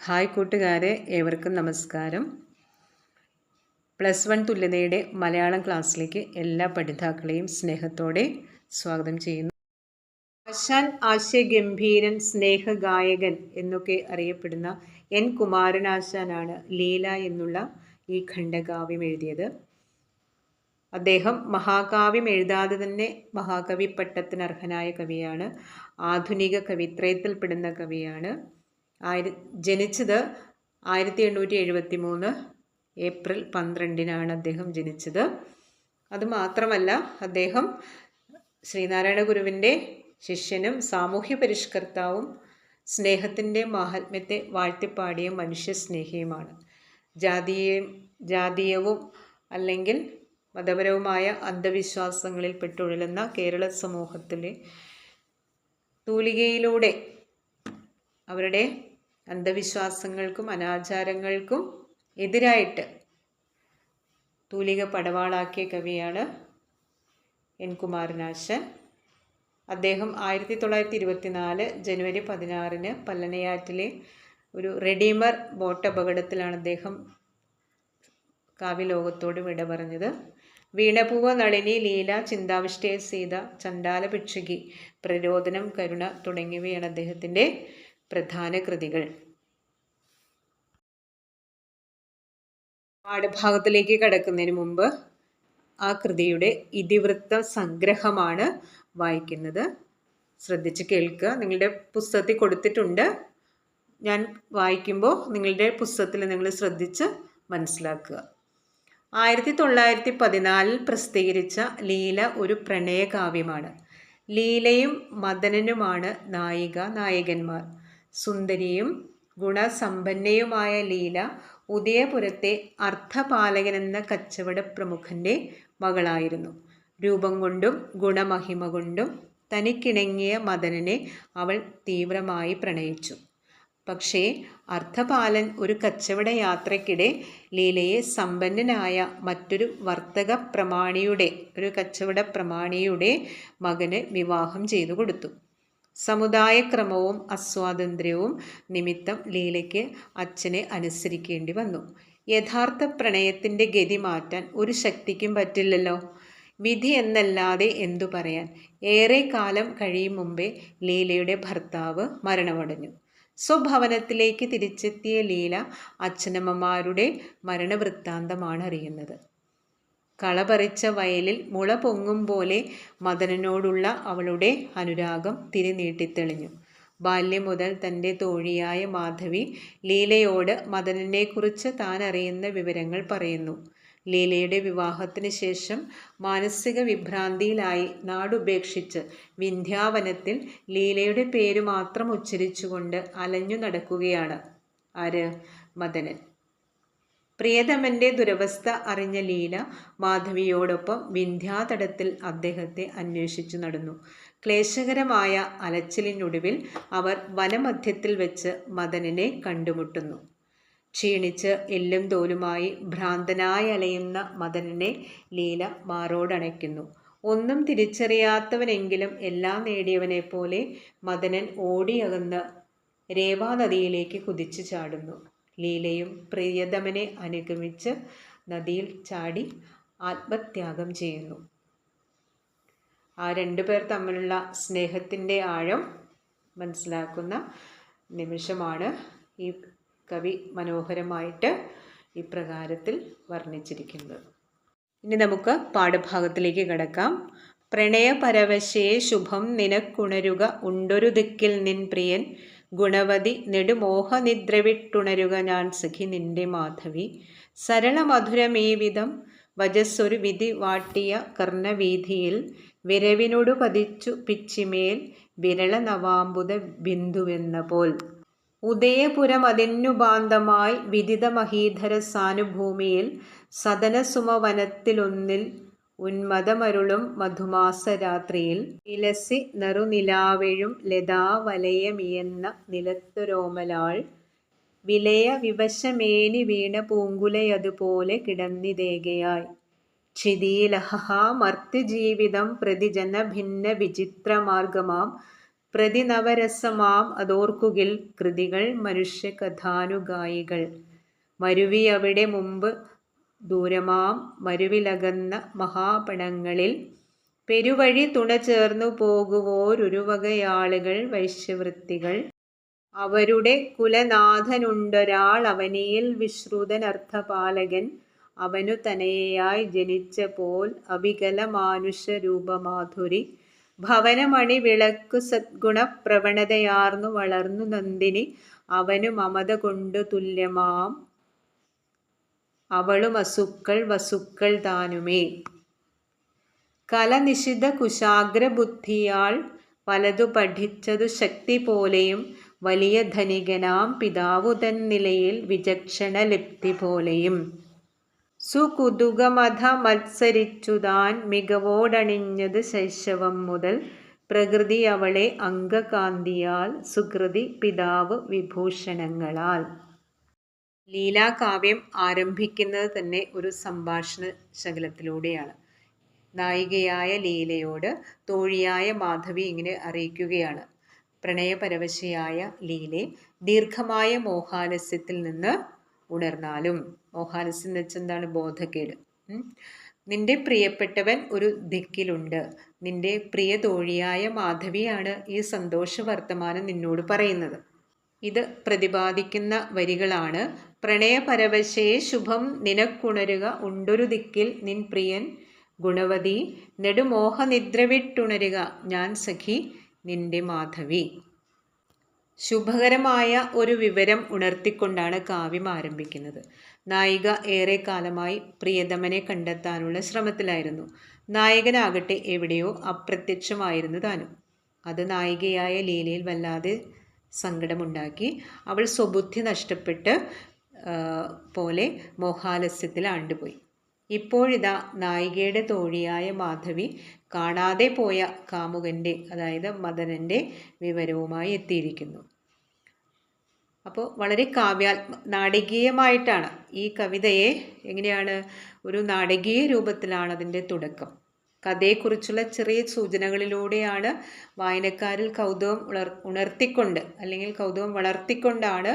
Hi കൂട്ടുകാരെ ഏവർക്കും നമസ്കാരം. പ്ലസ് വൺ തുല്യതയുടെ മലയാളം ക്ലാസ്സിലേക്ക് എല്ലാ പഠിതാക്കളെയും സ്നേഹത്തോടെ സ്വാഗതം ചെയ്യുന്നു. ആശാൻ ആശയഗംഭീരൻ സ്നേഹഗായകൻ എന്നൊക്കെ അറിയപ്പെടുന്ന എൻ കുമാരനാശാനാണ് ലീല എന്നുള്ള ഈ ഖണ്ഡകാവ്യം എഴുതിയത്. അദ്ദേഹം മഹാകാവ്യം എഴുതാതെ തന്നെ മഹാകവി പട്ടത്തിന് അർഹനായ കവിയാണ്. ആധുനിക കവിത്രയത്തിൽപ്പെടുന്ന കവിയാണ്. ആയിര ജനിച്ചത് ആയിരത്തി എണ്ണൂറ്റി എഴുപത്തി മൂന്ന് ഏപ്രിൽ പന്ത്രണ്ടിനാണ് അദ്ദേഹം ജനിച്ചത്. അതുമാത്രമല്ല അദ്ദേഹം ശ്രീനാരായണ ഗുരുവിന്റെ ശിഷ്യനും സാമൂഹ്യ പരിഷ്കർത്താവും സ്നേഹത്തിന്റെ മാഹാത്മ്യത്തെ വാഴ്ത്തിപ്പാടിയ മനുഷ്യസ്നേഹിയുമാണ്. ജാതീയം ജാതീയവും അല്ലെങ്കിൽ മതപരവുമായ അന്ധവിശ്വാസങ്ങളിൽ പെട്ടുഴലുന്ന കേരള സമൂഹത്തിലെ തൂലികയിലൂടെ അവരുടെ അന്ധവിശ്വാസങ്ങൾക്കും അനാചാരങ്ങൾക്കും എതിരായിട്ട് തൂലിക പടവാളാക്കിയ കവിയാണ് എൻ കുമാരനാശൻ. അദ്ദേഹം ആയിരത്തി തൊള്ളായിരത്തി ഇരുപത്തിനാല് ജനുവരി പതിനാറിന് പല്ലനയാറ്റിലെ ഒരു റെഡീമർ ബോട്ട് അപകടത്തിലാണ് അദ്ദേഹം കാവ്യലോകത്തോട് വിട പറഞ്ഞത്. വീണപൂവ നളിനി ലീല ചിന്താവിഷ്ടയ സീത ചണ്ടാല ഭിക്ഷുകി പ്രരോദനം കരുണ തുടങ്ങിയവയാണ് അദ്ദേഹത്തിന്റെ പ്രധാന കൃതികൾ. പാഠഭാഗത്തിലേക്ക് കടക്കുന്നതിന് മുമ്പ് ആ കൃതിയുടെ ഇതിവൃത്ത സംഗ്രഹമാണ് വായിക്കുന്നത്. ശ്രദ്ധിച്ച് കേൾക്കുക. നിങ്ങളുടെ പുസ്തകത്തിൽ കൊടുത്തിട്ടുണ്ട്. ഞാൻ വായിക്കുമ്പോൾ നിങ്ങളുടെ പുസ്തകത്തിൽ നിങ്ങൾ ശ്രദ്ധിച്ച് മനസ്സിലാക്കുക. ആയിരത്തി തൊള്ളായിരത്തി പതിനാലിൽ പ്രസിദ്ധീകരിച്ച ലീല ഒരു പ്രണയകാവ്യമാണ്. ലീലയും മദനനുമാണ് നായിക നായകന്മാർ. സുന്ദരിയും ഗുണസമ്പന്നയുമായ ലീല ഉദയപുരത്തെ അർത്ഥപാലകനെന്ന കച്ചവട പ്രമുഖന്റെ മകളായിരുന്നു. രൂപം കൊണ്ടും ഗുണമഹിമ കൊണ്ടും തനിക്കിണങ്ങിയ മദനനെ അവൾ തീവ്രമായി പ്രണയിച്ചു. പക്ഷേ അർത്ഥപാലൻ ഒരു കച്ചവട യാത്രയ്ക്കിടെ ലീലയെ സമ്പന്നനായ മറ്റൊരു വർത്തക പ്രമാണിയുടെ ഒരു കച്ചവട പ്രമാണിയുടെ മകന് വിവാഹം ചെയ്തു കൊടുത്തു. സമുദായക്രമവും അസ്വാതന്ത്ര്യവും നിമിത്തം ലീലയ്ക്ക് അച്ഛനെ അനുസരിക്കേണ്ടി വന്നു. യഥാർത്ഥ പ്രണയത്തിന്റെ ഗതി മാറ്റാൻ ഒരു ശക്തിക്കും പറ്റില്ലല്ലോ. വിധി എന്നല്ലാതെ എന്തു പറയാൻ? ഏറെ കാലം കഴിയും മുമ്പേ ലീലയുടെ ഭർത്താവ് മരണമടഞ്ഞു. സ്വഭവനത്തിലേക്ക് തിരിച്ചെത്തിയ ലീല അച്ഛനമ്മമാരുടെ മരണവൃത്താന്തമാണ് അറിയുന്നത് കളപറിച്ച വയലിൽ മുള പൊങ്ങും പോലെ മദനനോടുള്ള അവളുടെ അനുരാഗം തിരിനീട്ടിത്തെളിഞ്ഞു ബാല്യം മുതൽ തന്റെ തോഴിയായ മാധവി ലീലയോട് മദനനെക്കുറിച്ച് താൻ അറിയുന്ന വിവരങ്ങൾ പറയുന്നു. ലീലയുടെ വിവാഹത്തിന് ശേഷം മാനസിക വിഭ്രാന്തിയിലായി നാടുപേക്ഷിച്ച് വിന്ധ്യാവനത്തിൽ ലീലയുടെ പേര് മാത്രം ഉച്ചരിച്ചുകൊണ്ട് അലഞ്ഞു നടക്കുകയാണ്. ആര്? മദനൻ. പ്രിയതമന്റെ ദുരവസ്ഥ അറിഞ്ഞ ലീല മാധവിയോടൊപ്പം വിന്ധ്യാതടത്തിൽ അദ്ദേഹത്തെ അന്വേഷിച്ചു നടന്നു. ക്ലേശകരമായ അലച്ചിലിനൊടുവിൽ അവർ വനമധ്യത്തിൽ വെച്ച് മദനനെ കണ്ടുമുട്ടുന്നു. ക്ഷീണിച്ച് എല്ലും തോലുമായി ഭ്രാന്തനായി അലയുന്ന മദനനെ ലീല മാറോടണയ്ക്കുന്നു. ഒന്നും തിരിച്ചറിയാത്തവനെങ്കിലും എല്ലാം നേടിയവനെ പോലെ മദനൻ ഓടിയകന്ന് രേവാനദിയിലേക്ക് കുതിച്ചു ചാടുന്നു. ലീലയും പ്രിയതമനെ അനുഗമിച്ച് നദിയിൽ ചാടി ആത്മത്യാഗം ചെയ്യുന്നു. ആ രണ്ടു പേർ തമ്മിലുള്ള സ്നേഹത്തിന്റെ ആഴം മനസ്സിലാക്കുന്ന നിമിഷമാണ് ഈ കവി മനോഹരമായിട്ട് ഇപ്രകാരത്തിൽ വർണിച്ചിരിക്കുന്നത്. ഇനി നമുക്ക് പാഠഭാഗത്തിലേക്ക് കിടക്കാം. പ്രണയപരവശയെ ശുഭം നിനക്കുണരുക ഉണ്ടൊരു ദിക്കിൽ നിൻ പ്രിയൻ ഗുണവതി നെടുമോഹനിദ്രവിട്ടുണരുക ഞാൻ സഖി നിന്റെ മാധവി. സരളമധുരമേവിധം വജസ്സൊരു വിധി വാട്ടിയ കർണവീതിയിൽ വിരവിനോടു പതിച്ചു പിച്ചിമേൽ വിരള നവാമ്പുത ബിന്ദുവെന്ന പോൽ. ഉദയപുരമതിന്നുബാന്തമായി വിദിത മഹീധര സാനുഭൂമിയിൽ സദനസുമവനത്തിലൊന്നിൽ ഉന്മതമരുളും മധുമാസരാത്രിയിൽ ഇലസി നറുനിലാവെഴും ലതാവലയമിയെന്ന നിലത്തൊരോമലാൾ വിലയ വിവശമേനി വീണ പൂങ്കുലയതുപോലെ കിടന്നിതേകയായി. ക്ഷിതീലഹ മർത്യജീവിതം പ്രതിജന ഭിന്ന വിചിത്രമാർഗമാം പ്രതിനവരസമാം അതോർക്കുകിൽ കൃതികൾ മനുഷ്യകഥാനുഗായികൾ. മരുവി അവിടെ മുമ്പ് ദൂരമാം മരുവിലകന്ന മഹാപണങ്ങളിൽ പെരുവഴി തുണ ചേർന്നു പോകുവോരുവകയാളുകൾ വൈശ്യവൃത്തികൾ. അവരുടെ കുലനാഥനുണ്ടൊരാൾ അവനിയിൽ വിശ്രുതനർത്ഥപാലകൻ. അവനു തനയായി ജനിച്ച പോൽ അവികല മാനുഷരൂപമാധുരി ഭവനമണി വിളക്കു സദ്ഗുണപ്രവണതയാർന്നു വളർന്നു നന്ദിനി. അവനു മമത കൊണ്ടു തുല്യമാം അവളും അസുക്കൾ വസുക്കൾ താനുമേ കലനിശിത കുശാഗ്രബുദ്ധിയാൾ പലതു പഠിച്ചതു ശക്തി പോലെയും വലിയ ധനികനാം പിതാവു തൻ നിലയിൽ വിചക്ഷണലപ്തി പോലെയും സുകുതുകമത മത്സരിച്ചുതാൻ മികവോടണിഞ്ഞത് ശൈശവം മുതൽ പ്രകൃതി അവളെ അംഗകാന്തിയാൽ സുകൃതി പിതാവ് വിഭൂഷണങ്ങളാൽ ലീലാകാവ്യം ആരംഭിക്കുന്നത് തന്നെ ഒരു സംഭാഷണ ശകലത്തിലൂടെയാണ്. നായികയായ ലീലയോട് തോഴിയായ മാധവി ഇങ്ങനെ അറിയിക്കുകയാണ്. പ്രണയപരവശയായ ലീലെ ദീർഘമായ മോഹാലസ്യത്തിൽ നിന്ന് ഉണർന്നാലും മോഹാലസ്യം എന്ന് വെച്ചാൽ എന്താണ്? ബോധക്കേട്. നിന്റെ പ്രിയപ്പെട്ടവൻ ഒരു ദിക്കിലുണ്ട്. നിന്റെ പ്രിയ തോഴിയായ മാധവിയാണ് ഈ സന്തോഷ വർത്തമാനം നിന്നോട് പറയുന്നത്. ഇത് പ്രതിപാദിക്കുന്ന വരികളാണ്. പ്രണയപരവശേ ശുഭം നിനക്കുണരുക ഉണ്ടൊരു ദിക്കിൽ നിൻ പ്രിയൻ ഗുണവതി. നെടുമോഹനിദ്ര വിട്ടുണരുക ഞാൻ സഖി നിന്റെ മാധവി. ശുഭകരമായ ഒരു വിവരം ഉണർത്തിക്കൊണ്ടാണ് കാവ്യം ആരംഭിക്കുന്നത്. നായിക ഏറെ കാലമായി പ്രിയതമനെ കണ്ടെത്താനുള്ള ശ്രമത്തിലായിരുന്നു. നായകനാകട്ടെ എവിടെയോ അപ്രത്യക്ഷമായിരുന്നു താനും. അത് നായികയായ ലീലയിൽ വല്ലാതെ സങ്കടമുണ്ടാക്കി അവൾ സ്വബുദ്ധി നഷ്ടപ്പെട്ട് പോലെ മോഹാലസ്യത്തിൽ ആണ്ടുപോയി. ഇപ്പോഴിതാ നായികയുടെ തോഴിയായ മാധവി കാണാതെ പോയ കാമുകന്റെ അതായത് മദനന്റെ വിവരവുമായി എത്തിയിരിക്കുന്നു. അപ്പോൾ വളരെ കാവ്യാത്മ നാടകീയമായിട്ടാണ് ഈ കവിതയെ എങ്ങനെയാണ് ഒരു നാടകീയ രൂപത്തിലാണ് അതിന്റെ തുടക്കം. കഥയെക്കുറിച്ചുള്ള ചെറിയ സൂചനകളിലൂടെയാണ് വായനക്കാരിൽ കൗതുകം ഉണർ ഉണർത്തിക്കൊണ്ട് അല്ലെങ്കിൽ കൗതുകം വളർത്തിക്കൊണ്ടാണ്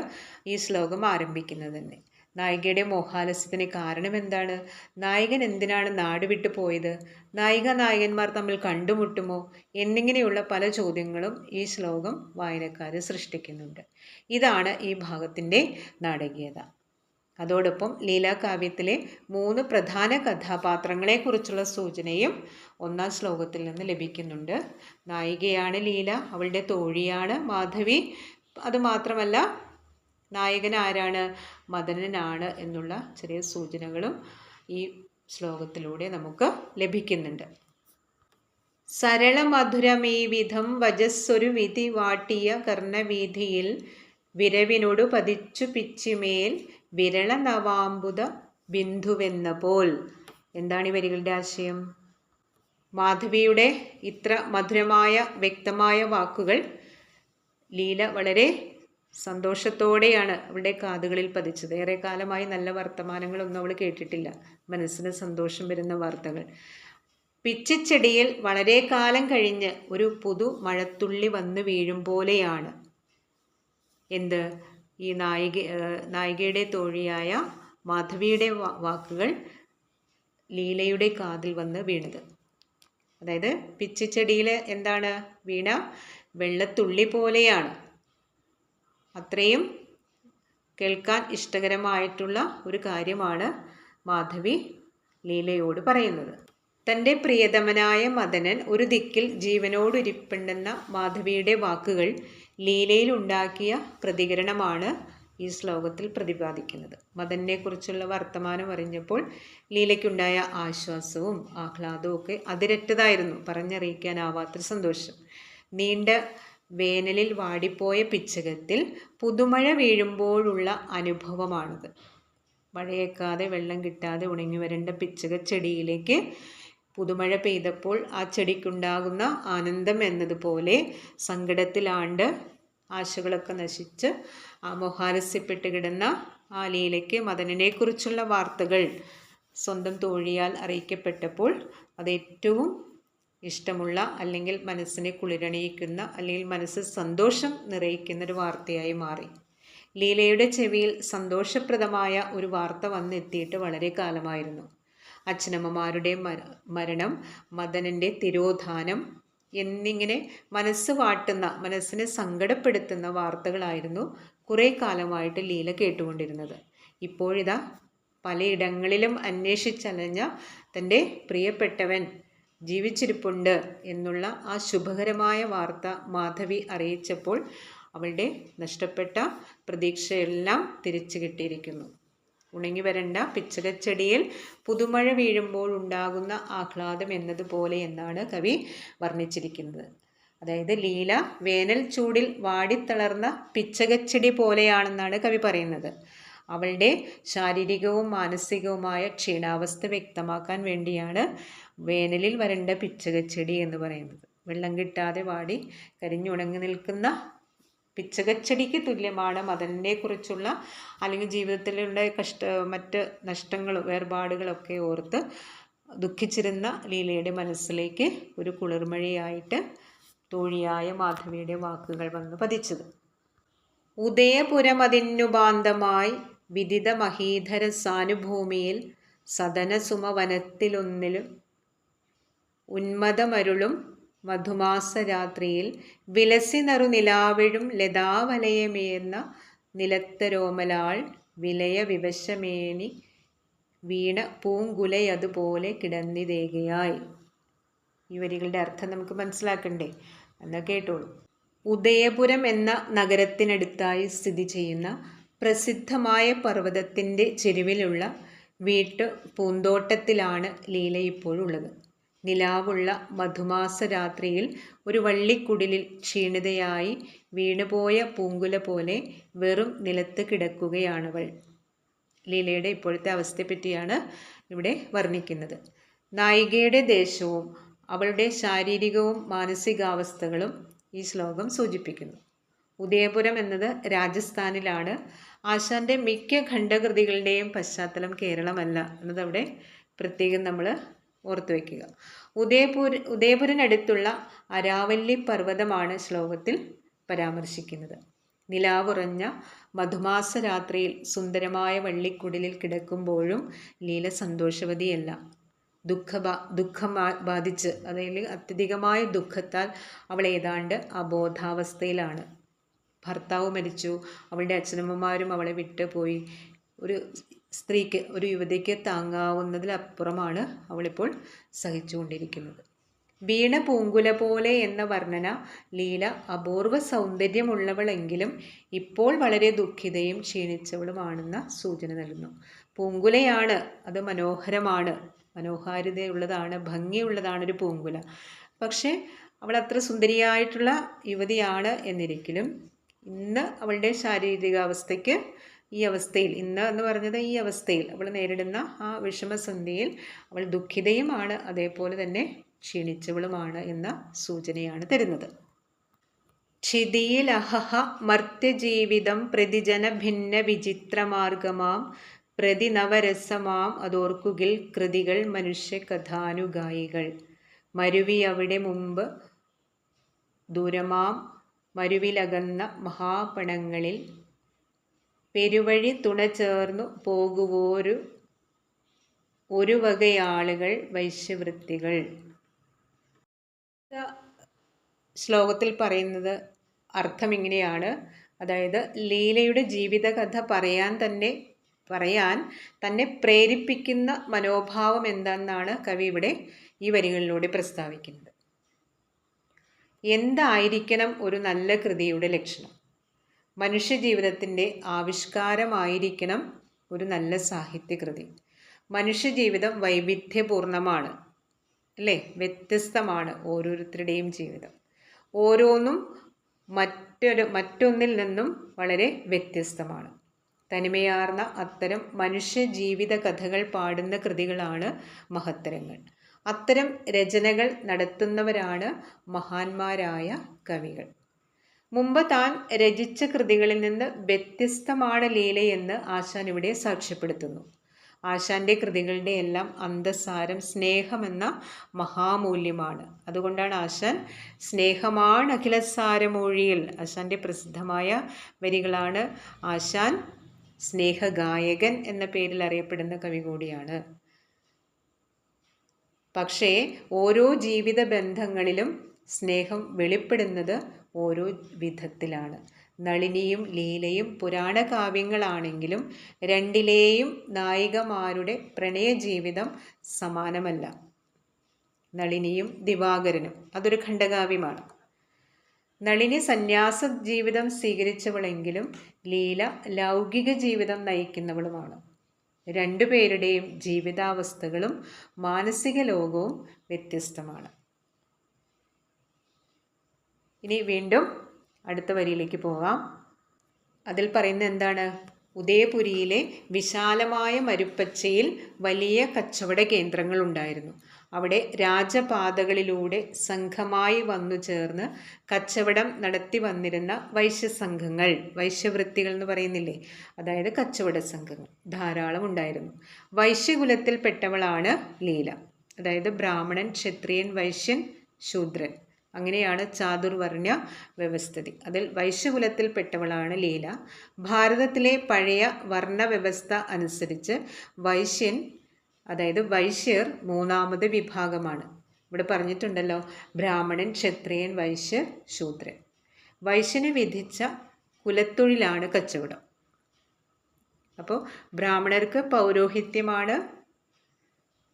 ഈ ശ്ലോകം ആരംഭിക്കുന്നത് തന്നെ നായികയുടെ മോഹാലസ്യത്തിന് കാരണം എന്താണ് നായകൻ എന്തിനാണ് നാട് വിട്ടു പോയത്? നായിക നായകന്മാർ തമ്മിൽ കണ്ടുമുട്ടുമോ? എന്നിങ്ങനെയുള്ള പല ചോദ്യങ്ങളും ഈ ശ്ലോകം വായനക്കാർ സൃഷ്ടിക്കുന്നുണ്ട്. ഇതാണ് ഈ ഭാഗത്തിന്റെ നാടകീയത. അതോടൊപ്പം ലീലാകാവ്യത്തിലെ മൂന്ന് പ്രധാന കഥാപാത്രങ്ങളെക്കുറിച്ചുള്ള സൂചനയും ഒന്നാം ശ്ലോകത്തിൽ നിന്ന് ലഭിക്കുന്നുണ്ട്. നായികയാണ് ലീല അവളുടെ തോഴിയാണ് മാധവി. അതുമാത്രമല്ല നായകൻ ആരാണ്? മദനനാണ് എന്നുള്ള ചെറിയ സൂചനകളും ഈ ശ്ലോകത്തിലൂടെ നമുക്ക് ലഭിക്കുന്നുണ്ട്. സരളമധുരമീ വിധം വജസ്സൊരു വിധി വാട്ടിയ കർണവീതിയിൽ വിരവിനോടു പതിച്ചു പിച്ചിമേൽ വിരള നവാമ്പുത ബിന്ദുവെന്ന പോൽ എന്താണ് ഈ വരികളുടെ ആശയം? മാധവിയുടെ ഇത്ര മധുരമായ വ്യക്തമായ വാക്കുകൾ ലീല വളരെ സന്തോഷത്തോടെയാണ് അവളുടെ കാതുകളിൽ പതിച്ചത്. ഏറെ കാലമായി നല്ല വർത്തമാനങ്ങളൊന്നും അവൾ കേട്ടിട്ടില്ല. മനസ്സിന് സന്തോഷം വരുന്ന വാർത്തകൾ. പിച്ചിച്ചെടിയിൽ വളരെ കാലം കഴിഞ്ഞ് ഒരു പുതു മഴത്തുള്ളി വന്നു വീഴും പോലെയാണ്. എന്ത്? ഈ നായിക നായികയുടെ തോഴിയായ മാധവിയുടെ വാക്കുകൾ ലീലയുടെ കാതിൽ വന്ന് വീണത്. അതായത് പിച്ചിച്ചെടിയിൽ എന്താണ്? വീണ വെള്ളത്തുള്ളി പോലെയാണ്. അത്രയും കേൾക്കാൻ ഇഷ്ടകരമായിട്ടുള്ള ഒരു കാര്യമാണ് മാധവി ലീലയോട് പറയുന്നത്. തന്റെ പ്രിയതമനായ മദനൻ ഒരു ദിക്കിൽ ജീവനോടിരിപ്പുണ്ടെന്ന മാധവിയുടെ വാക്കുകൾ ലീലയിൽ ഉണ്ടാക്കിയ പ്രതികരണമാണ് ഈ ശ്ലോകത്തിൽ പ്രതിപാദിക്കുന്നത്. മദനെക്കുറിച്ചുള്ള വർത്തമാനം അറിഞ്ഞപ്പോൾ ലീലയ്ക്കുണ്ടായ ആശ്വാസവും ആഹ്ലാദവും ഒക്കെ അതിരറ്റതായിരുന്നു. പറഞ്ഞറിയിക്കാനാവാത്തൊരു സന്തോഷം. നീണ്ട വേനലിൽ വാടിപ്പോയ പിച്ചകത്തിൽ പുതുമഴ വീഴുമ്പോഴുള്ള അനുഭവമാണിത്. മഴയേക്കാതെ വെള്ളം കിട്ടാതെ ഉണങ്ങി വരേണ്ട പിച്ചക ചെടിയിലേക്ക് പുതുമഴ പെയ്തപ്പോൾ ആ ചെടിക്കുണ്ടാകുന്ന ആനന്ദം എന്നതുപോലെ സങ്കടത്തിലാണ്ട് ആശകളൊക്കെ നശിച്ച് മൊഹാരസ്യപ്പെട്ട് കിടന്ന ആ ലീലയ്ക്ക് മദനനെക്കുറിച്ചുള്ള വാർത്തകൾ സ്വന്തം തോഴിയാൽ അറിയിക്കപ്പെട്ടപ്പോൾ അത് ഏറ്റവും ഇഷ്ടമുള്ള അല്ലെങ്കിൽ മനസ്സിനെ കുളിരണിയിക്കുന്ന അല്ലെങ്കിൽ മനസ്സ് സന്തോഷം നിറയിക്കുന്ന ഒരു വാർത്തയായി മാറി. ലീലയുടെ ചെവിയിൽ സന്തോഷപ്രദമായ ഒരു വാർത്ത വന്നെത്തിയിട്ട് വളരെ കാലമായിരുന്നു. അച്ഛനമ്മമാരുടെ മരണം മദനന്റെ തിരോധാനം എന്നിങ്ങനെ മനസ്സ് വാട്ടുന്ന മനസ്സിനെ സങ്കടപ്പെടുത്തുന്ന വാർത്തകളായിരുന്നു കുറേ കാലമായിട്ട് ലീല കേട്ടുകൊണ്ടിരുന്നത്. ഇപ്പോഴിതാ പലയിടങ്ങളിലും അന്വേഷിച്ചലഞ്ഞ തന്റെ പ്രിയപ്പെട്ടവൻ ജീവിച്ചിരിപ്പുണ്ട് എന്നുള്ള ആ ശുഭകരമായ വാർത്ത മാധവി അറിയിച്ചപ്പോൾ അവളുടെ നഷ്ടപ്പെട്ട പ്രതീക്ഷയെല്ലാം തിരിച്ചു കിട്ടിയിരിക്കുന്നു. ഉണങ്ങി വരണ്ട പിച്ചകച്ചെടിയിൽ പുതുമഴ വീഴുമ്പോൾ ഉണ്ടാകുന്ന ആഹ്ലാദം എന്നതുപോലെ എന്നാണ് കവി വർണിച്ചിരിക്കുന്നത്. അതായത് ലീല വേനൽ ചൂടിൽ വാടിത്തളർന്ന പിച്ചകച്ചെടി പോലെയാണെന്നാണ് കവി പറയുന്നത്. അവളുടെ ശാരീരികവും മാനസികവുമായ ക്ഷീണാവസ്ഥ വ്യക്തമാക്കാൻ വേണ്ടിയാണ് വേനലിൽ വരേണ്ട പിച്ചകച്ചെടി എന്ന് പറയുന്നത്. വെള്ളം കിട്ടാതെ വാടി കരിഞ്ഞുണങ്ങി നിൽക്കുന്ന പിച്ചകച്ചെടിക്ക് തുല്യമാണ് മദനെ കുറിച്ചുള്ള അല്ലെങ്കിൽ ജീവിതത്തിലുള്ള കഷ്ട മറ്റ് നഷ്ടങ്ങൾ വേർപാടുകളൊക്കെ ഓർത്ത് ദുഃഖിച്ചിരുന്ന ലീലയുടെ മനസ്സിലേക്ക് ഒരു കുളിർമഴയായിട്ട് തോഴിയായ മാധവിയുടെ വാക്കുകൾ വന്ന് പതിച്ചത്. ഉദയപുരമതിന്നുപാന്തമായി വിദിത മഹീധര സാനുഭൂമിയിൽ സദനസുമവനത്തിലൊന്നിലും ഉന്മതമരുളും മധുമാസരാത്രിയിൽ വിലസി നറു നിലാവിഴും ലതാവലയമേർന്ന നിലത്തരോമലാൾ വിലയ വിവശമേണി വീണ പൂങ്കുലയതുപോലെ കിടന്നിതേകയായി. ഈ വരികളുടെ അർത്ഥം നമുക്ക് മനസ്സിലാക്കണ്ടേ? എന്നാൽ കേട്ടോളൂ. ഉദയപുരം എന്ന നഗരത്തിനടുത്തായി സ്ഥിതി ചെയ്യുന്ന പ്രസിദ്ധമായ പർവതത്തിന്റെ ചെരുവിലുള്ള വീട്ടു പൂന്തോട്ടത്തിലാണ് ലീല ഇപ്പോഴുള്ളത്. നിലാവുള്ള മധുമാസ രാത്രിയിൽ ഒരു വള്ളിക്കുടിലിൽ ക്ഷീണിതയായി വീണുപോയ പൂങ്കുല പോലെ വെറും നിലത്ത് കിടക്കുകയാണവൾ. ലീലയുടെ ഇപ്പോഴത്തെ അവസ്ഥയെപ്പറ്റിയാണ് ഇവിടെ വർണിക്കുന്നത്. നായികയുടെ ദേശവും അവളുടെ ശാരീരികവും മാനസികാവസ്ഥകളും ഈ ശ്ലോകം സൂചിപ്പിക്കുന്നു. ഉദയപുരം എന്നത് രാജസ്ഥാനിലാണ്. ആശാന്റെ മിക്ക ഖണ്ഡകൃതികളുടെയും പശ്ചാത്തലം കേരളമല്ല എന്നതവിടെ പ്രത്യേകം നമ്മൾ ഓർത്തു വയ്ക്കുക ഉദയപൂർ ഉദയപുരനടുത്തുള്ള അരാവല്ലി പർവതമാണ് ശ്ലോകത്തിൽ പരാമർശിക്കുന്നത്. നിലാവുറഞ്ഞ മധുമാസ രാത്രിയിൽ സുന്ദരമായ വള്ളിക്കുടലിൽ കിടക്കുമ്പോഴും ലീല സന്തോഷവതിയല്ല. ദുഃഖ ദുഃഖം ബാധിച്ച് അതായത് അത്യധികമായ ദുഃഖത്താൽ അവൾ ഏതാണ്ട് അബോധാവസ്ഥയിലാണ്. ഭർത്താവ് മരിച്ചു. അവളുടെ അച്ഛനമ്മമാരും അവളെ വിട്ടുപോയി. ഒരു സ്ത്രീക്ക് ഒരു യുവതിക്ക് താങ്ങാവുന്നതിലപ്പുറമാണ് അവളിപ്പോൾ സഹിച്ചുകൊണ്ടിരിക്കുന്നത്. വീണ പൂങ്കുല പോലെ എന്ന വർണന ലീല അപൂർവ സൗന്ദര്യമുള്ളവളെങ്കിലും ഇപ്പോൾ വളരെ ദുഃഖിതയും ക്ഷീണിച്ചവളുമാണെന്ന സൂചന നൽകുന്നു. പൂങ്കുലയാണ് അത് മനോഹരമാണ്. മനോഹാരിതയുള്ളതാണ് ഭംഗിയുള്ളതാണ് ഒരു പൂങ്കുല. പക്ഷേ അവൾ അത്ര സുന്ദരിയായിട്ടുള്ള യുവതിയാണ് എന്നിരിക്കലും ഇന്ന് അവളുടെ ശാരീരികാവസ്ഥയ്ക്ക് ഈ അവസ്ഥയിൽ ഇന്ന് എന്ന് പറഞ്ഞത് ഈ അവസ്ഥയിൽ അവൾ നേരിടുന്ന ആ വിഷമസന്ധിയിൽ അവൾ ദുഃഖിതയുമാണ് അതേപോലെ തന്നെ ക്ഷീണിച്ചവളുമാണ് എന്ന സൂചനയാണ് തരുന്നത്. ക്ഷിതിയിലഹഹ മർത്യജീവിതം പ്രതിജന ഭിന്ന വിചിത്രമാർഗമാം പ്രതിനവരസമാം അതോർക്കുകിൽ കൃതികൾ മനുഷ്യ കഥാനുഗായികൾ മരുവി അവിടെ മുമ്പ് ദൂരമാം മരുവിലകന്ന മഹാപണങ്ങളിൽ പെരുവഴി തുണ ചേർന്നു പോകുവോരു ഒരു വകയാളുകൾ വൈശ്യവൃത്തികൾ. ശ്ലോകത്തിൽ പറയുന്നത് അർത്ഥം ഇങ്ങനെയാണ്. അതായത് ലീലയുടെ ജീവിതകഥ പറയാൻ തന്നെ പറയാൻ തന്നെ പ്രേരിപ്പിക്കുന്ന മനോഭാവം എന്താണെന്നാണ് കവി ഇവിടെ ഈ വരികളിലൂടെ പ്രസ്താവിക്കുന്നത്. എന്തായിരിക്കണം ഒരു നല്ല കൃതിയുടെ ലക്ഷണം? മനുഷ്യജീവിതത്തിന്റെ ആവിഷ്കാരമായിരിക്കണം ഒരു നല്ല സാഹിത്യകൃതി. മനുഷ്യജീവിതം വൈവിധ്യപൂർണമാണ് അല്ലേ? വ്യത്യസ്തമാണ് ഓരോരുത്തരുടെയും ജീവിതം. ഓരോന്നും മറ്റൊരു മറ്റൊന്നിൽ നിന്നും വളരെ വ്യത്യസ്തമാണ്. തനിമയാർന്ന അത്തരം മനുഷ്യ ജീവിത കഥകൾ പാടുന്ന കൃതികളാണ് മഹത്തരങ്ങൾ. അത്തരം രചനകൾ നടത്തുന്നവരാണ് മഹാന്മാരായ കവികൾ. മുമ്പ് താൻ രചിച്ച കൃതികളിൽ നിന്ന് വ്യത്യസ്തമാണ് ലീലയെന്ന് ആശാൻ ഇവിടെ സാക്ഷ്യപ്പെടുത്തുന്നു. ആശാന്റെ കൃതികളുടെ എല്ലാം അന്തസാരം സ്നേഹമെന്ന മഹാമൂല്യമാണ്. അതുകൊണ്ടാണ് ആശാൻ സ്നേഹമാണ് അഖിലസാരമൊഴിയിൽ ആശാന്റെ പ്രസിദ്ധമായ വരികളാണ് ആശാൻ സ്നേഹഗായകൻ എന്ന പേരിൽ അറിയപ്പെടുന്ന കവി കൂടിയാണ്. പക്ഷേ ഓരോ ജീവിത ബന്ധങ്ങളിലും സ്നേഹം വെളിപ്പെടുന്നത് ഓരോ വിധത്തിലാണ്. നളിനിയും ലീലയും പുരാണ കാവ്യങ്ങളാണെങ്കിലും രണ്ടിലെയും നായികമാരുടെ പ്രണയജീവിതം സമാനമല്ല. നളിനിയും ദിവാകരനും അതൊരു ഖണ്ഡകാവ്യമാണ്. നളിനി സന്യാസ ജീവിതം സ്വീകരിച്ചവളെങ്കിലും ലീല ലൗകിക ജീവിതം നയിക്കുന്നവളുമാണ്. രണ്ടുപേരുടെയും ജീവിതാവസ്ഥകളും മാനസിക ലോകവും വ്യത്യസ്തമാണ്. ഇനി വീണ്ടും അടുത്ത വരിയിലേക്ക് പോകാം. അതിൽ പറയുന്നത് എന്താണ്? ഉദയപുരിയിലെ വിശാലമായ മരുപ്പച്ചയിൽ വലിയ കച്ചവട കേന്ദ്രങ്ങൾ ഉണ്ടായിരുന്നു. അവിടെ രാജപാതകളിലൂടെ സംഘമായി വന്നു ചേർന്ന് കച്ചവടം നടത്തി വന്നിരുന്ന വൈശ്യസംഘങ്ങൾ വൈശ്യവൃത്തികൾ എന്ന് പറയുന്നില്ലേ? അതായത് കച്ചവട സംഘങ്ങൾ ധാരാളം ഉണ്ടായിരുന്നു. വൈശ്യകുലത്തിൽപ്പെട്ടവളാണ് ലീല. അതായത് ബ്രാഹ്മണൻ ക്ഷത്രിയൻ വൈശ്യൻ ശൂദ്രൻ. അങ്ങനെയാണ് ചാതുർവർണ വ്യവസ്ഥിതി. അതിൽ വൈശ്യകുലത്തിൽപ്പെട്ടവളാണ് ലീല. ഭാരതത്തിലെ പഴയ വർണ വ്യവസ്ഥ അനുസരിച്ച് വൈശ്യൻ അതായത് വൈശ്യർ മൂന്നാമത് വിഭാഗമാണ്. ഇവിടെ പറഞ്ഞിട്ടുണ്ടല്ലോ ബ്രാഹ്മണൻ ക്ഷത്രിയൻ വൈശ്യർ ശൂദ്രൻ. വൈശ്യനെ വിധിച്ച കുലത്തൊഴിലാണ് കച്ചവടം. അപ്പോൾ ബ്രാഹ്മണർക്ക് പൗരോഹിത്യമാണ്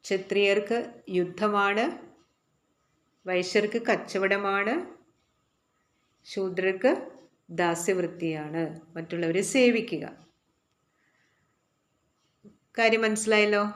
ക്ഷത്രിയർക്ക് യുദ്ധമാണ് വൈശ്യർക്ക് കച്ചവടമാണ് ശൂദ്രർക്ക് ദാസ്യവൃത്തിയാണ് മറ്റുള്ളവരെ സേവിക്കുക. കാര്യം മനസ്സിലായല്ലോ?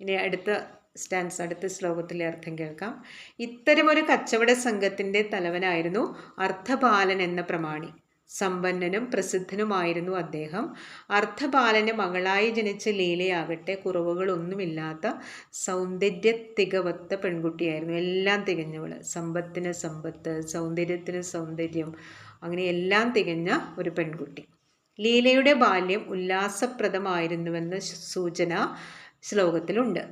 ഇനി അടുത്ത സ്റ്റാൻസ് അടുത്ത ശ്ലോകത്തിലെ അർത്ഥം കേൾക്കാം. ഇത്തരമൊരു കച്ചവട സംഘത്തിന്റെ തലവനായിരുന്നു അർത്ഥപാലൻ എന്ന പ്രമാണി. സമ്പന്നനും പ്രസിദ്ധനുമായിരുന്നു അദ്ദേഹം. അർത്ഥപാലന് മകളായി ജനിച്ച ലീലയാകട്ടെ കുറവുകളൊന്നുമില്ലാത്ത സൗന്ദര്യ തികവത്ത പെൺകുട്ടിയായിരുന്നു. എല്ലാം തികഞ്ഞവൾ സമ്പത്തിന് സമ്പത്ത് സൗന്ദര്യത്തിന് സൗന്ദര്യം അങ്ങനെ എല്ലാം തികഞ്ഞ ഒരു പെൺകുട്ടി. ലീലയുടെ ബാല്യം ഉല്ലാസപ്രദമായിരുന്നുവെന്ന സൂചന ശ്ലോകത്തിലുണ്ട്.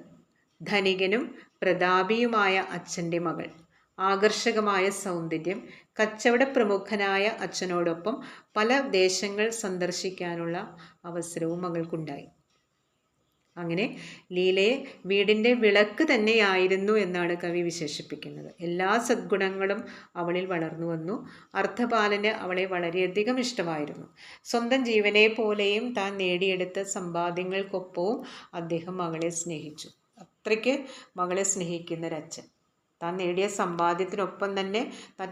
ധനികനും പ്രതാപിയുമായ അച്ഛന്റെ മകൾ. ആകർഷകമായ സൗന്ദര്യം കച്ചവട പ്രമുഖനായ അച്ഛനോടൊപ്പം പല ദേശങ്ങൾ സന്ദർശിക്കാനുള്ള അവസരവും മകൾക്കുണ്ടായി. അങ്ങനെ ലീലയെ വീടിന്റെ വിളക്ക് തന്നെയായിരുന്നു എന്നാണ് കവി വിശേഷിപ്പിക്കുന്നത്. എല്ലാ സദ്ഗുണങ്ങളും അവളിൽ വളർന്നു വന്നു. അർത്ഥപാലന് അവളെ വളരെയധികം ഇഷ്ടമായിരുന്നു. സ്വന്തം ജീവനെ പോലെയും താൻ നേടിയെടുത്ത സമ്പാദ്യങ്ങൾക്കൊപ്പവും അദ്ദേഹം മകളെ സ്നേഹിച്ചു. അത്രയ്ക്ക് മകളെ സ്നേഹിക്കുന്നൊരച്ഛൻ. താൻ നേടിയ സമ്പാദ്യത്തിനൊപ്പം തന്നെ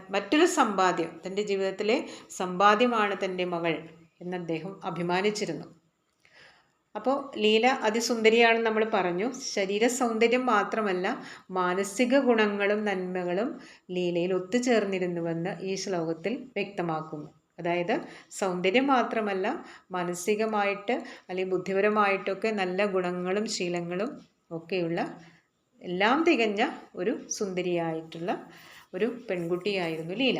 മറ്റൊരു സമ്പാദ്യം തന്റെ ജീവിതത്തിലെ സമ്പാദ്യമാണ് തന്റെ മകൾ എന്ന് അദ്ദേഹം അഭിമാനിച്ചിരുന്നു. അപ്പോൾ ലീല അതിസുന്ദരിയാണെന്ന് നമ്മൾ പറഞ്ഞു. ശരീര സൗന്ദര്യം മാത്രമല്ല മാനസിക ഗുണങ്ങളും നന്മകളും ലീലയിൽ ഒത്തുചേർന്നിരുന്നുവെന്ന് ഈ ശ്ലോകത്തിൽ വ്യക്തമാക്കുന്നു. അതായത് സൗന്ദര്യം മാത്രമല്ല മാനസികമായിട്ട് അല്ലെങ്കിൽ ബുദ്ധിപരമായിട്ടൊക്കെ നല്ല ഗുണങ്ങളും ശീലങ്ങളും ഒക്കെയുള്ള എല്ലാം തികഞ്ഞ ഒരു സുന്ദരിയായിട്ടുള്ള ഒരു പെൺകുട്ടിയായിരുന്നു ലീല.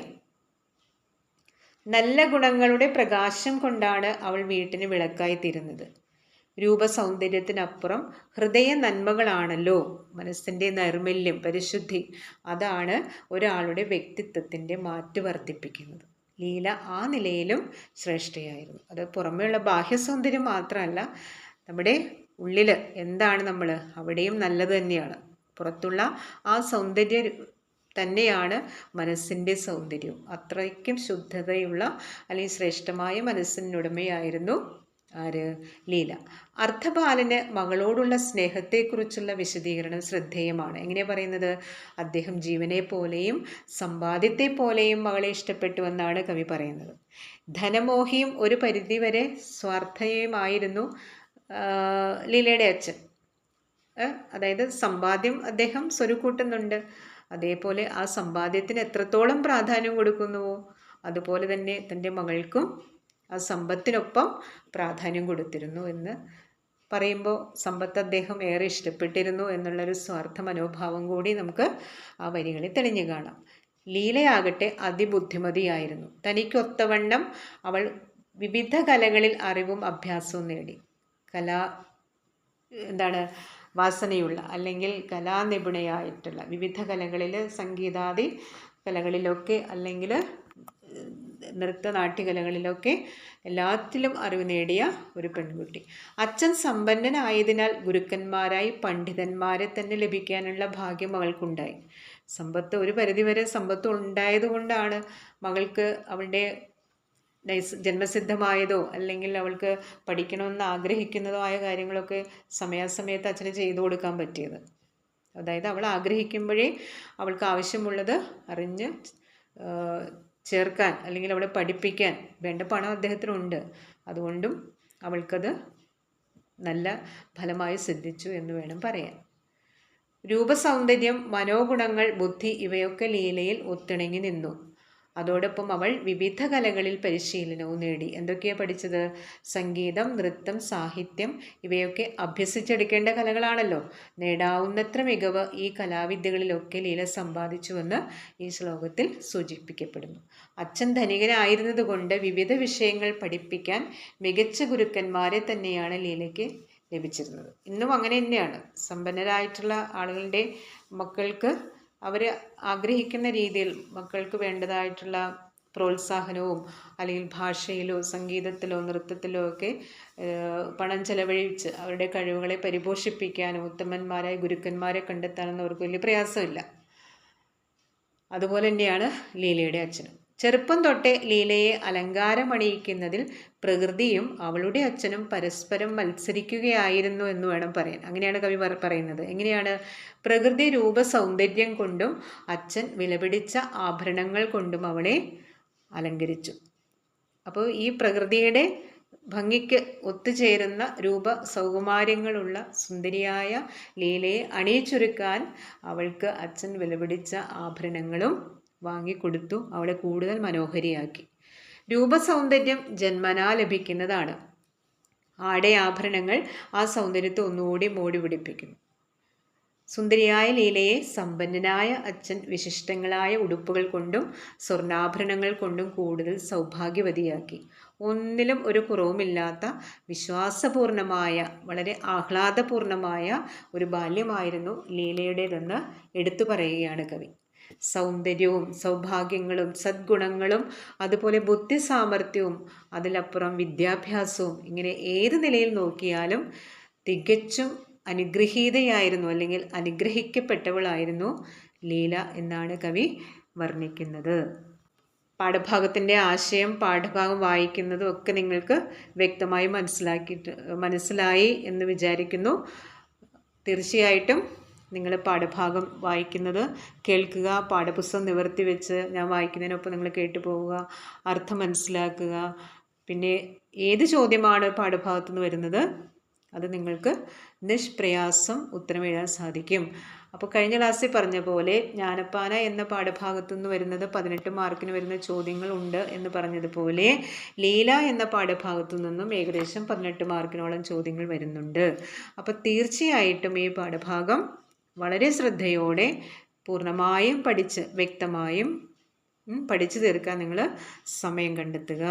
നല്ല ഗുണങ്ങളുടെ പ്രകാശം കൊണ്ടാണ് അവൾ വീട്ടിന് വിളക്കായി തീരുന്നത്. രൂപസൗന്ദര്യത്തിനപ്പുറം ഹൃദയ നന്മകളാണല്ലോ മനസ്സിന്റെ നൈർമല്യം പരിശുദ്ധി അതാണ് ഒരാളുടെ വ്യക്തിത്വത്തിന്റെ മാറ്റ് വർദ്ധിപ്പിക്കുന്നത്. ലീല ആ നിലയിലും ശ്രേഷ്ഠയായിരുന്നു. അത് പുറമേയുള്ള ബാഹ്യസൗന്ദര്യം മാത്രമല്ല നമ്മുടെ ഉള്ളിൽ എന്താണ് നമ്മൾ അവിടെയും നല്ലത് തന്നെയാണ്. പുറത്തുള്ള ആ സൗന്ദര്യ തന്നെയാണ് മനസ്സിന്റെ സൗന്ദര്യം. അത്രയ്ക്കും ശുദ്ധതയുള്ള അല്ലെങ്കിൽ ശ്രേഷ്ഠമായ മനസ്സിനുടമയായിരുന്നു ആര്? ലീല. അർത്ഥപാലന് മകളോടുള്ള സ്നേഹത്തെക്കുറിച്ചുള്ള വിശദീകരണം ശ്രദ്ധേയമാണ്. എങ്ങനെ പറയുന്നത്? അദ്ദേഹം ജീവനെ പോലെയും സമ്പാദ്യത്തെ പോലെയും മകളെ ഇഷ്ടപ്പെട്ടുവെന്നാണ് കവി പറയുന്നത്. ധനമോഹിയും ഒരു പരിധിവരെ സ്വാർത്ഥയുമായിരുന്നു ലീലയുടെ അച്ഛൻ. അതായത് സമ്പാദ്യം അദ്ദേഹം സ്വരുക്കൂട്ടുന്നുണ്ട്. അതേപോലെ ആ സമ്പാദ്യത്തിന് എത്രത്തോളം പ്രാധാന്യം കൊടുക്കുന്നുവോ അതുപോലെ തന്നെ തന്റെ മകൾക്കും ആ സമ്പത്തിനൊപ്പം പ്രാധാന്യം കൊടുത്തിരുന്നു എന്ന് പറയുമ്പോൾ സമ്പത്ത് അദ്ദേഹം ഏറെ ഇഷ്ടപ്പെട്ടിരുന്നു എന്നുള്ളൊരു സ്വാർത്ഥ മനോഭാവം കൂടി നമുക്ക് ആ വരികളിൽ തെളിഞ്ഞു കാണാം. ലീലയാകട്ടെ അതിബുദ്ധിമതിയായിരുന്നു. തനിക്കൊത്തവണ്ണം അവൾ വിവിധ കലകളിൽ അറിവും അഭ്യാസവും നേടി. കലാ എന്താണ് വാസനയുള്ള അല്ലെങ്കിൽ കലാനിപുണയായിട്ടുള്ള വിവിധ കലകളിൽ സംഗീതാദി കലകളിലൊക്കെ അല്ലെങ്കിൽ നൃത്തനാട്യകലകളിലൊക്കെ എല്ലാത്തിലും അറിവ് നേടിയ ഒരു പെൺകുട്ടി. അച്ഛൻ സമ്പന്നനായതിനാൽ ഗുരുക്കന്മാരായി പണ്ഡിതന്മാരെ തന്നെ ലഭിക്കാനുള്ള ഭാഗ്യം മകൾക്കുണ്ടായി സമ്പത്ത് ഒരു പരിധിവരെ സമ്പത്ത് ഉണ്ടായതുകൊണ്ടാണ് മകൾക്ക് അവളുടെ ജന്മസിദ്ധമായതോ അല്ലെങ്കിൽ അവൾക്ക് പഠിക്കണമെന്ന് ആഗ്രഹിക്കുന്നതോ ആയ കാര്യങ്ങളൊക്കെ സമയാസമയത്ത് അച്ഛന് ചെയ്തു കൊടുക്കാൻ പറ്റിയത്. അതായത് അവൾ ആഗ്രഹിക്കുമ്പോഴേ അവൾക്ക് ആവശ്യമുള്ളത് അറിഞ്ഞ് ചേർക്കാൻ അല്ലെങ്കിൽ അവളെ പഠിപ്പിക്കാൻ വേണ്ട പണം അദ്ദേഹത്തിനുണ്ട്. അതുകൊണ്ടും അവൾക്കത് നല്ല ഫലമായി സിദ്ധിച്ചു എന്ന് വേണം പറയാൻ. രൂപസൗന്ദര്യം മനോഗുണങ്ങൾ ബുദ്ധി ഇവയൊക്കെ ലീലയിൽ ഒത്തിണങ്ങി നിന്നു. അതോടൊപ്പം അവൾ വിവിധ കലകളിൽ പരിശീലനവും നേടി. എന്തൊക്കെയാണ് പഠിച്ചത്? സംഗീതം നൃത്തം സാഹിത്യം ഇവയൊക്കെ അഭ്യസിച്ചെടുക്കേണ്ട കലകളാണല്ലോ. നേടാവുന്നത്ര മികവ് ഈ കലാവിദ്യകളിലൊക്കെ ലീല സമ്പാദിച്ചുവെന്ന് ഈ ശ്ലോകത്തിൽ സൂചിപ്പിക്കപ്പെടുന്നു. അച്ഛൻ ധനികനായിരുന്നതുകൊണ്ട് വിവിധ വിഷയങ്ങൾ പഠിപ്പിക്കാൻ മികച്ച ഗുരുക്കന്മാരെ തന്നെയാണ് ലീലയ്ക്ക് ലഭിച്ചിരുന്നത്. ഇന്നും അങ്ങനെ തന്നെയാണ്. സമ്പന്നരായിട്ടുള്ള ആളുകളുടെ മക്കൾക്ക് അവർ ആഗ്രഹിക്കുന്ന രീതിയിൽ മക്കൾക്ക് വേണ്ടതായിട്ടുള്ള പ്രോത്സാഹനവും അല്ലെങ്കിൽ ഭാഷയിലോ സംഗീതത്തിലോ നൃത്തത്തിലോ ഒക്കെ പണം ചെലവഴിച്ച് അവരുടെ കഴിവുകളെ പരിപോഷിപ്പിക്കാനും ഉത്തമന്മാരായ ഗുരുക്കന്മാരെ കണ്ടെത്താനൊന്നും അവർക്ക് വലിയ പ്രയാസമില്ല. അതുപോലെ തന്നെയാണ് ലീലയുടെ അച്ഛനും. ചെറുപ്പം തൊട്ടേ ലീലയെ അലങ്കാരമണിയിക്കുന്നതിൽ പ്രകൃതിയും അവളുടെ അച്ഛനും പരസ്പരം മത്സരിക്കുകയായിരുന്നു എന്ന് വേണം പറയാൻ. അങ്ങനെയാണ് കവി പറയുന്നത്. എങ്ങനെയാണ്? പ്രകൃതി രൂപ സൗന്ദര്യം കൊണ്ടും അച്ഛൻ വിലപിടിച്ച ആഭരണങ്ങൾ കൊണ്ടും അവളെ അലങ്കരിച്ചു. അപ്പോൾ ഈ പ്രകൃതിയുടെ ഭംഗിക്ക് ഒത്തുചേരുന്ന രൂപ സൗകുമാര്യങ്ങളുള്ള സുന്ദരിയായ ലീലയെ അണിയിച്ചൊരുക്കാൻ അവൾക്ക് അച്ഛൻ വിലപിടിച്ച ആഭരണങ്ങളും വാങ്ങിക്കൊടുത്തു. അവളെ കൂടുതൽ മനോഹരിയാക്കി. രൂപസൗന്ദര്യം ജന്മനാ ലഭിക്കുന്നതാണ്. ആടയാഭരണങ്ങൾ ആ സൗന്ദര്യത്തെ ഒന്നുകൂടി മോടി പിടിപ്പിക്കുന്നു. സുന്ദരിയായ ലീലയെ സമ്പന്നനായ അച്ഛൻ വിശിഷ്ടങ്ങളായ ഉടുപ്പുകൾ കൊണ്ടും സ്വർണാഭരണങ്ങൾ കൊണ്ടും കൂടുതൽ സൗഭാഗ്യവതിയാക്കി. ഒന്നിലും ഒരു കുറവുമില്ലാത്ത വിശ്വാസപൂർണമായ വളരെ ആഹ്ലാദപൂർണമായ ഒരു ബാല്യമായിരുന്നു ലീലയുടേതെന്ന് എടുത്തു പറയുകയാണ് കവി. സൗന്ദര്യവും സൗഭാഗ്യങ്ങളും സദ്ഗുണങ്ങളും അതുപോലെ ബുദ്ധി സാമർഥ്യവും അതിലപ്പുറം വിദ്യാഭ്യാസവും ഇങ്ങനെ ഏത് നിലയിൽ നോക്കിയാലും തികച്ചും അനുഗ്രഹീതയായിരുന്നു അല്ലെങ്കിൽ അനുഗ്രഹിക്കപ്പെട്ടവളായിരുന്നു ലീല എന്നാണ് കവി വർണിക്കുന്നത്. പാഠഭാഗത്തിന്റെ ആശയം പാഠഭാഗം വായിക്കുന്നതും ഒക്കെ നിങ്ങൾക്ക് വ്യക്തമായി മനസ്സിലാക്കിയിട്ട് മനസ്സിലായി എന്ന് വിചാരിക്കുന്നു. തീർച്ചയായിട്ടും നിങ്ങൾ പാഠഭാഗം വായിക്കുന്നത് കേൾക്കുക പാഠപുസ്തകം നിവർത്തി വെച്ച് ഞാൻ വായിക്കുന്നതിനൊപ്പം നിങ്ങൾ കേട്ടു പോവുക അർത്ഥം മനസ്സിലാക്കുക. പിന്നെ ഏത് ചോദ്യമാണ് പാഠഭാഗത്തു നിന്ന് വരുന്നത്? അത് നിങ്ങൾക്ക് നിഷ്പ്രയാസം ഉത്തരം എഴുതാൻ സാധിക്കും. അപ്പോൾ കഴിഞ്ഞ ക്ലാസ്സിൽ പറഞ്ഞ പോലെ ജ്ഞാനപ്പാന എന്ന പാഠഭാഗത്തു നിന്ന് വരുന്നത് പതിനെട്ട് മാർക്കിന് വരുന്ന ചോദ്യങ്ങൾ ഉണ്ട് എന്ന് പറഞ്ഞതുപോലെ ലീല എന്ന പാഠഭാഗത്തു നിന്നും ഏകദേശം പതിനെട്ട് മാർക്കിനോളം ചോദ്യങ്ങൾ വരുന്നുണ്ട്. അപ്പോൾ തീർച്ചയായിട്ടും ഈ പാഠഭാഗം വളരെ ശ്രദ്ധയോടെ പൂർണമായും പഠിച്ച് വ്യക്തമായും പഠിച്ചു തീർക്കാൻ നിങ്ങൾ സമയം കണ്ടെത്തുക.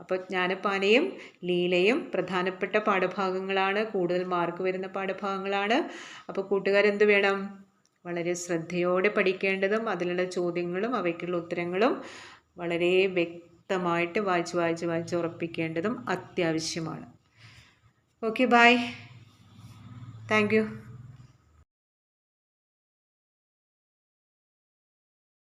അപ്പോൾ ജ്ഞാനപ്പാനയും ലീലയും പ്രധാനപ്പെട്ട പാഠഭാഗങ്ങളാണ് കൂടുതൽ മാർക്ക് വരുന്ന പാഠഭാഗങ്ങളാണ്. അപ്പോൾ കൂട്ടുകാരെന്ത് വേണം? വളരെ ശ്രദ്ധയോടെ പഠിക്കേണ്ടതും അതിലുള്ള ചോദ്യങ്ങളും അവയ്ക്കുള്ള ഉത്തരങ്ങളും വളരെ വ്യക്തമായിട്ട് വായിച്ച് വായിച്ച് വായിച്ച് ഉറപ്പിക്കേണ്ടതും അത്യാവശ്യമാണ്. Okay bye thank